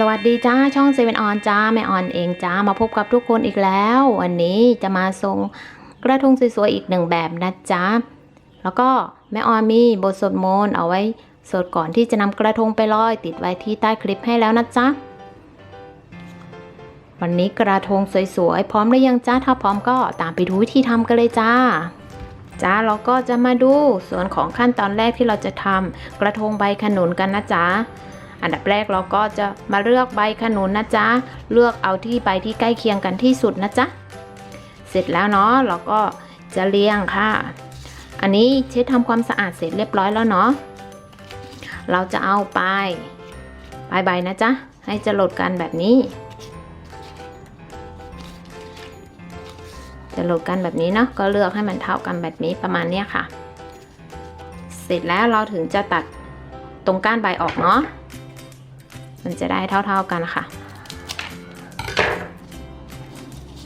สวัสดีจ้าช่องเซเว่นออนจ้าแม่ออนเองจ้ามาพบกับทุกคนอีกแล้ว วันนี้จะมาส่งกระทงสวยๆอีกหนึ่งแบบนะจ๊ะแล้วก็แม่ออนมีบทสวดมนต์เอาไว้สวดก่อนที่จะนำกระทงไปลอย ติดไว้ที่ใต้คลิปให้แล้วนะจ๊ะวันนี้กระทงสวยๆพร้อมหรือยังจ้าถ้าพร้อมก็ตามไปดูวิธีทำกันเลยจ้าจ้าเราก็จะมาดูส่วนของขั้นตอนแรกที่เราจะทำกระทงใบขนุนกันนะจ๊ะ อันดับแรกเราก็จะมาเลือกใบขนุนนะจ๊ะ เลือกเอาที่ใบที่ใกล้เคียงกันที่สุดนะจ๊ะ เสร็จแล้วเนาะเราก็จะเรียงค่ะ อันนี้เช็ดทำความสะอาดเสร็จเรียบร้อยแล้วเนาะ เราจะเอาปปลายใบนะจ๊ะ ให้จะหลดกันแบบนี้ จะหลดกันแบบนี้เนาะ ก็เลือกให้มันเท่ากันแบบนี้ประมาณเนี้ยค่ะ เสร็จแล้วเราถึงจะตัดตรงก้านใบออกเนาะ มันจะได้เท่า ๆกันค่ะ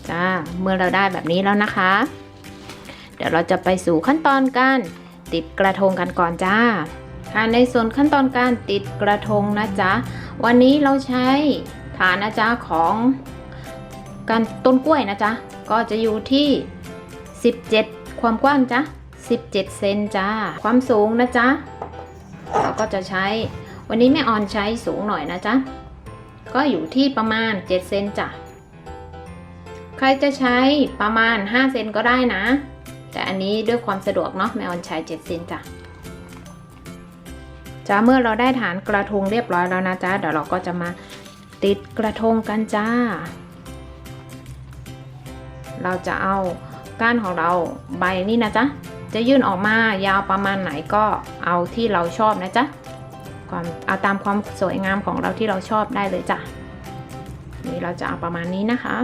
จ้าเมื่อเราได้แบบนี้แล้วนะคะ เดี๋ยวเราจะไปสู่ขั้นตอนการติดกระทงกันก่อนจ้าค่ะในส่วนขั้นตอนการติดกระทงนะจ๊ะ วันนี้เราใช้ฐานนะจ๊ะของการต้นกล้วยนะจ๊ะ ก็จะอยู่ที่ 17 ความกว้างจ้ะ17 เซนจ้า ความสูงนะจ๊ะ เราก็จะใช้ วันนี้แม่ออนใช้สูงหน่อยนะจ๊ะ ก็อยู่ที่ประมาณ 7 เซนจ้ะ ใครจะใช้ประมาณ 5 เซนก็ได้นะ แต่อันนี้ด้วยความสะดวกเนาะแม่ออนใช้ 7 เซนจ้ะจ้าเมื่อเราได้ฐานกระทงเรียบร้อยแล้วนะจ๊ะเดี๋ยวเราก็จะมาติดกระทงกันจ้า เราจะเอาก้านของเราใบนี่นะจ๊ะ จะยื่นออกมายาวประมาณไหนก็เอาที่เราชอบนะจ๊ะ ความเอาตามความสวยงามของเราที่เราชอบได้เลยจ้ะนี่เราจะเอาประมาณนี้นะคะ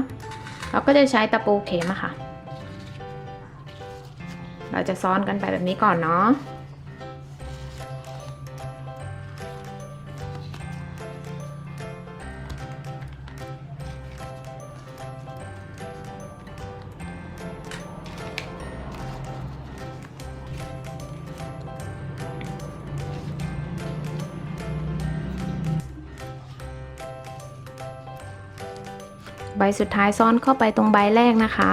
เราก็จะใช้ตะปูเข็มอะค่ะ เราจะซ้อนกันไปแบบนี้ก่อนเนาะ ใบสุดท้ายซ้อนเข้าไปตรงใบแรกนะคะ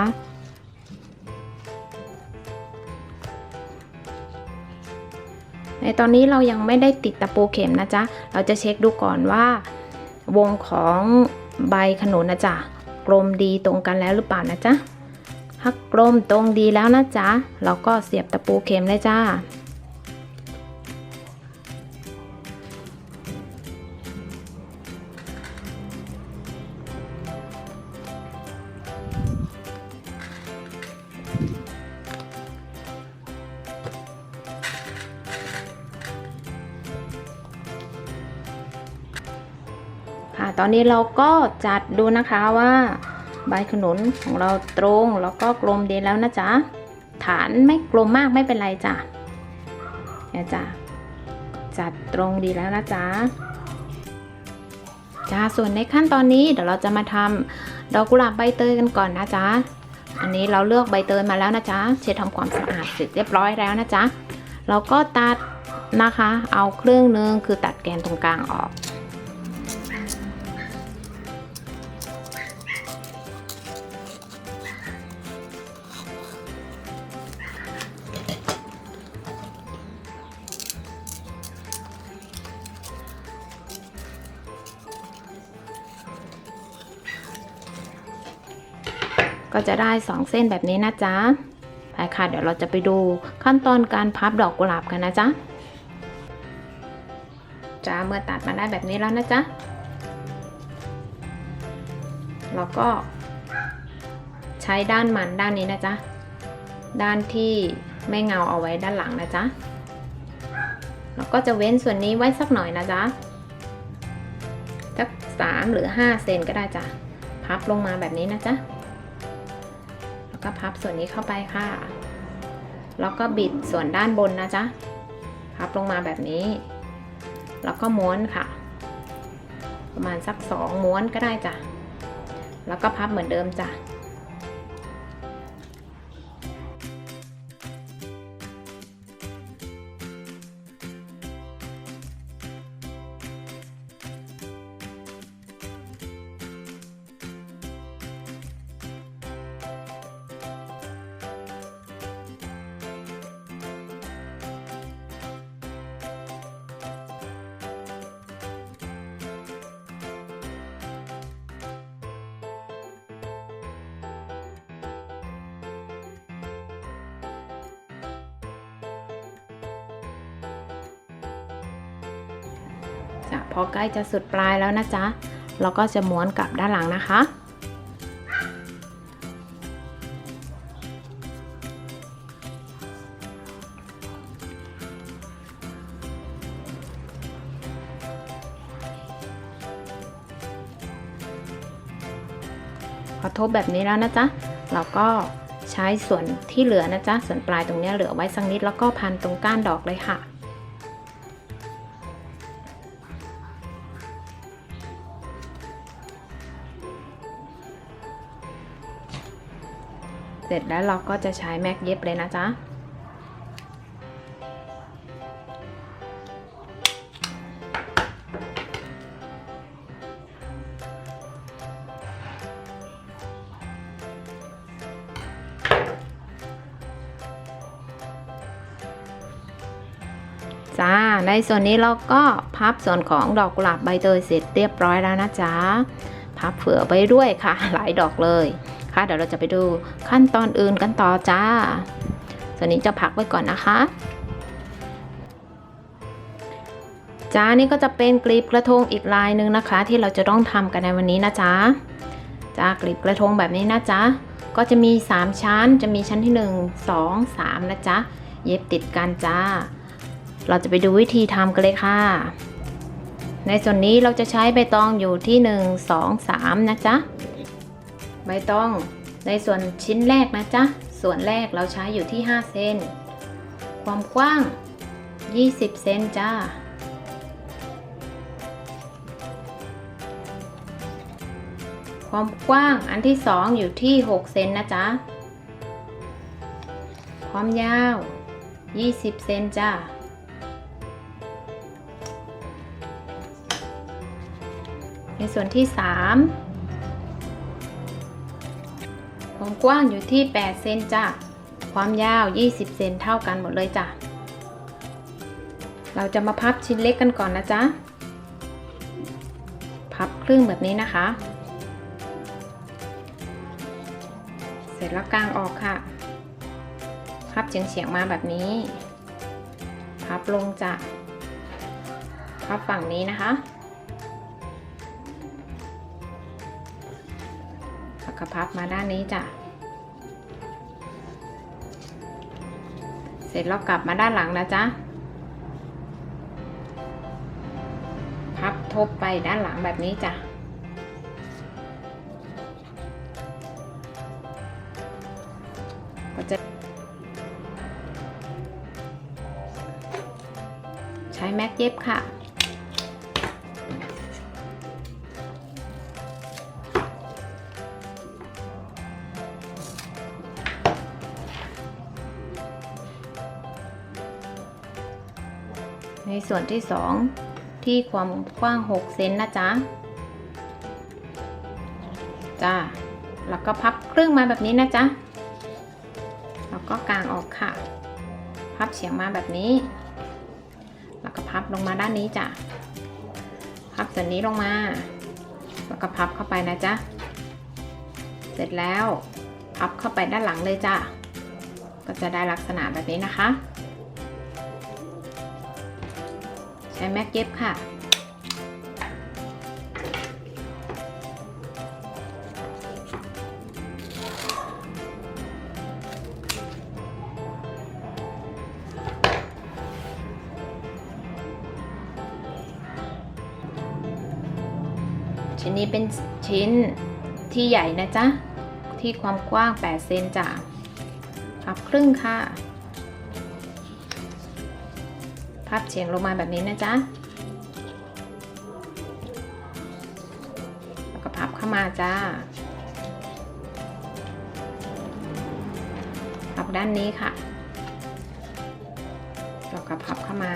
ในตอนนี้เรายังไม่ได้ติดตะปูเข็มนะจ๊ะ เราจะเช็คดูก่อนว่า วงของใบขนุนนะจ๊ะกลมดีตรงกันแล้วหรือเปล่านะจ๊ะถ้ากลมตรงดีแล้วนะจ๊ะ เราก็เสียบตะปูเข็มเลยจ้า ตอนนี้เราก็จัดดูนะคะว่าใบขนุนของเราตรงแล้วก็กลมดีแล้วนะจ๊ะ ฐานไม่กลมมากไม่เป็นไรจ้ะเนี่ยจ้ะจัดตรงดีแล้วนะจ๊ะจ้าส่วนในขั้นตอนนี้เดี๋ยวเราจะมาทำดอกกุหลาบใบเตยกันก่อนนะจ๊ะ อันนี้เราเลือกใบเตยมาแล้วนะจ๊ะ เช็ดทำความสะอาดเสร็จเรียบร้อยแล้วนะจ๊ะ เราก็ตัดนะคะ เอาครึ่งหนึงคือตัดแกนตรงกลางออก ก็จะได้ 2 เส้นแบบนี้นะจ๊ะไปค่ะเดี๋ยวเราจะไปดูขั้นตอนการพับดอกกุหลาบกันนะจ๊ะจ้าเมื่อตัดมาได้แบบนี้แล้วนะจ๊ะเราก็ใช้ด้านมันด้านนี้นะจ๊ะด้านที่ไม่เงาเอาไว้ด้านหลังนะจ๊ะเราก็จะเว้นส่วนนี้ไว้สักหน่อยนะจ๊ะสักสามหรือห้าเซนก็ได้จ้ะพับลงมาแบบนี้นะจ๊ะ ก็พับส่วนนี้เข้าไปค่ะ แล้วก็บิดส่วนด้านบนนะจ๊ะ พับลงมาแบบนี้ แล้วก็ม้วนค่ะ ประมาณสักสองม้วนก็ได้จ้ะ แล้วก็พับเหมือนเดิมจ้ะะพอใกล้จะสุดปลายแล้วนะจ๊ะเราก็จะม้วนกลับด้านหลังนะคะ พอทบแบบนี้แล้วนะจ๊ะเราก็ใช้ส่วนที่เหลือนะจ๊ะส่วนปลายตรงนี้เหลือไว้สักนิดแล้วก็พันตรงก้านดอกเลยค่ะ ร็จแล้วเราก็จะใช้แม็กเย็บเลยนะจ๊ะจ้า ในส่วนนี้เราก็พับส่วนของดอกกุหลาบใบเตยเสร็จเรียบร้อยแล้วนะจ๊ะ พับเผื่อไปด้วยค่ะ หลายดอกเลย ค่ะเดี๋ยวเราจะไปดูขั้นตอนอื่นกันต่อจ้า ส่วนนี้จะพักไว้ก่อนนะคะจ้านี่ก็จะเป็นกลีบกระทงอีกลายหนึ่งนะคะ ที่เราจะต้องทำกันในวันนี้นะจ๊ะจ้ากลีบกระทงแบบนี้นะจ๊ะก็จะมี 3 ชั้นจะมีชั้นที่ 1 2 3 นะจ๊ะ เย็บติดกันจ้า เราจะไปดูวิธีทำกันเลยค่ะ ในส่วนนี้เราจะใช้ใบตองอยู่ที่ 1 2 3 นะจ๊ะ ใบตอง ในส่วนชิ้นแรกนะจ๊ะ ส่วนแรกเราใช้อยู่ที่ 5 เซน ความกว้าง 20 เซนจ้า ความกว้างอันที่ 2 อยู่ที่ 6 เซนนะจ๊ะ ความยาว 20 เซนจ้าในส่วนที่ 3 ความกว้างอยู่ที่ 8 เซนจ้ะ ความยาว 20 เซนเท่ากันหมดเลยจ้ะ เราจะมาพับชิ้นเล็กกันก่อนนะจ๊ะ พับครึ่งแบบนี้นะคะ เสร็จแล้วกางออกค่ะ พับเฉียงๆมาแบบนี้ พับลงจ้ะ พับฝั่งนี้นะคะ แล้วก็พับมาด้านนี้จ้ะ เสร็จแล้วกลับมาด้านหลังนะจ๊ะ พับทบไปด้านหลังแบบนี้จ้ะก็จะใช้แม็กเย็บค่ะ ส่วนที่ 2 ที่ความกว้าง 6 เซนนะจ๊ะ จ้า แล้วก็พับครึ่งมาแบบนี้นะจ๊ะ แล้วก็กางออกค่ะ พับเฉียงมาแบบนี้ แล้วก็พับลงมาด้านนี้จ้ะ พับส่วนนี้ลงมา แล้วก็พับเข้าไปนะจ๊ะ เสร็จแล้ว พับเข้าไปด้านหลังเลยจ้ะ ก็จะได้ลักษณะแบบนี้นะคะ ใช้แม็กเย็บค่ะ ชิ้นนี้เป็นชิ้นที่ใหญ่นะจ๊ะ ที่ความกว้าง 8 เซนจ้ะพับครึ่งค่ะ พับเฉียงลงมาแบบนี้นะจ๊ะแล้วก็พับเข้ามาจ้า พับด้านนี้ค่ะ แล้วก็พับเข้ามา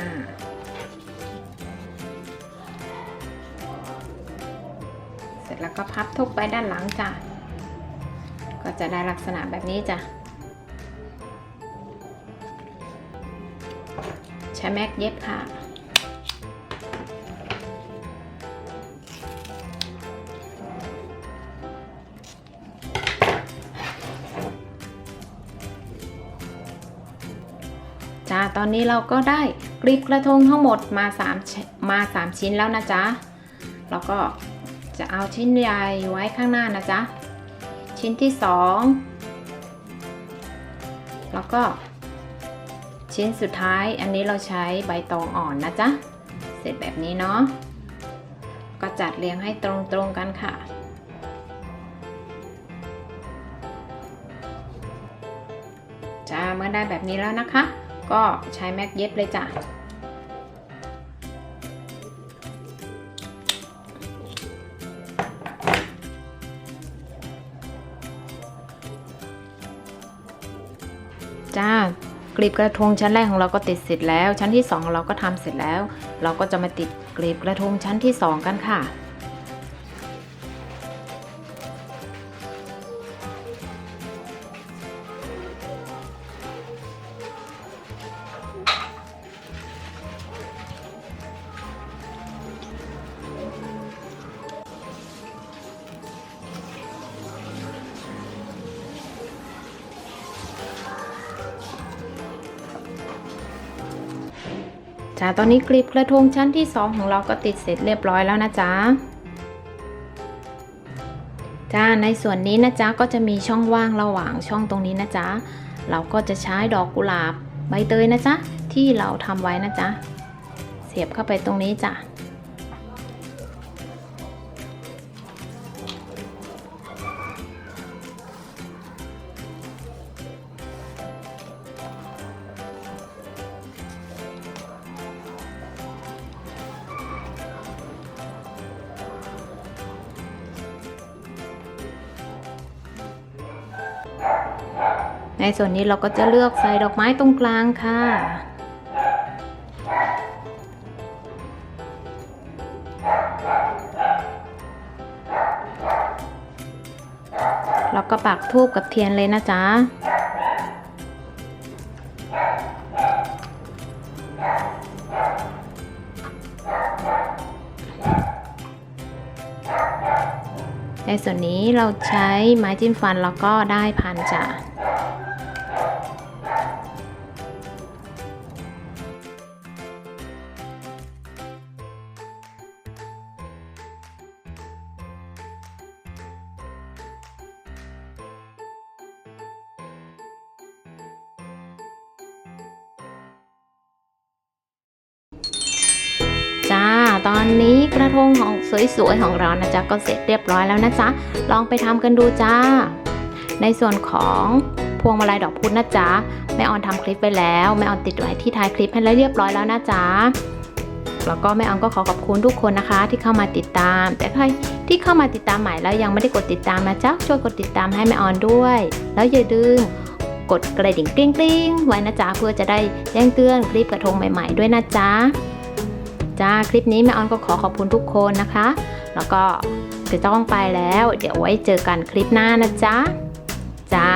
เสร็จแล้วก็พับทุกไปด้านหลังจ้ะ ก็จะได้ลักษณะแบบนี้จ้ะ ใช้แม็กเย็บค่ะ จ้า ตอนนี้เราก็ได้กลีบกระทงทั้งหมดมา3มา3ชิ้นแล้วนะจ๊ะ แล้วก็จะเอาชิ้นใหญ่ไว้ข้างหน้านะจ๊ะ ชิ้นที่ 2 แล้วก็ ชิ้นสุดท้ายอันนี้เราใช้ใบตองอ่อนนะจ๊ะ เสร็จแบบนี้เนาะ ก็จัดเรียงให้ตรงๆกันค่ะ จ้าเมื่อได้แบบนี้แล้วนะคะ ก็ใช้แม็กเย็บเลยจ้ะจ้า กลีบกระทงชั้นแรกของเราก็ติดเสร็จแล้ว ชั้นที่สองของเราก็ทำเสร็จแล้ว เราก็จะมาติดกลีบกระทงชั้นที่สองกันค่ะ จ้าตอนนี้กลีบกระทงชั้นที่ 2 ของเราก็ติดเสร็จเรียบร้อยแล้วนะจ๊ะจ้าในส่วนนี้นะจ๊ะก็จะมีช่องว่างระหว่างช่องตรงนี้นะจ๊ะเราก็จะใช้ดอกกุหลาบใบเตยนะจ๊ะที่เราทำไว้นะจ๊ะเสียบเข้าไปตรงนี้จ้ะ ส่วนนี้เราก็จะเลือกใส่ดอกไม้ตรงกลางค่ะ แล้วก็ปักทูบกับเทียนเลยนะจ๊ะในส่วนนี้เราใช้ไม้จิ้มฟันแล้วก็ได้พันจ้ะ ทงของสวยๆของเรานะจ๊ะก็เสร็จเรียบร้อยแล้วนะจ๊ะลองไปทำกันดูจ้า ในส่วนของพวงมาลัยดอกพุธนะจ๊ะแม่ออนทำคลิปไปแล้วแม่ออนติดไว้ที่ท้ายคลิปให้แล้วเรียบร้อยแล้วนะจ๊ะแล้วก็แม่ออนก็ขอขอบคุณทุกคนนะคะ ที่เข้ามาติดตาม แต่ใครที่เข้ามาติดตามใหม่แล้วยังไม่ได้กดติดตามนะจ๊ะช่วยกดติดตามให้แม่ออนด้วย แล้วอย่าลืมกดกระดิ่งกริ๊งกริ๊งๆไว้นะจ๊ะเพื่อจะได้แจ้งเตือนคลิปกระทงใหม่ ๆ ด้วยนะจ๊ะ จ้า คลิปนี้แม่ออนก็ขอขอบคุณทุกคนนะคะ แล้วก็จะต้องไปแล้ว เดี๋ยวไว้เจอกันคลิปหน้านะจ๊ะ จ้า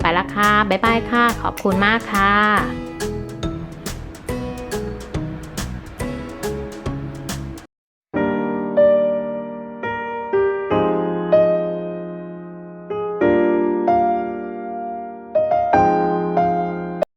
ไปละค่ะ บ๊ายบายค่ะ ขอบคุณมากค่ะ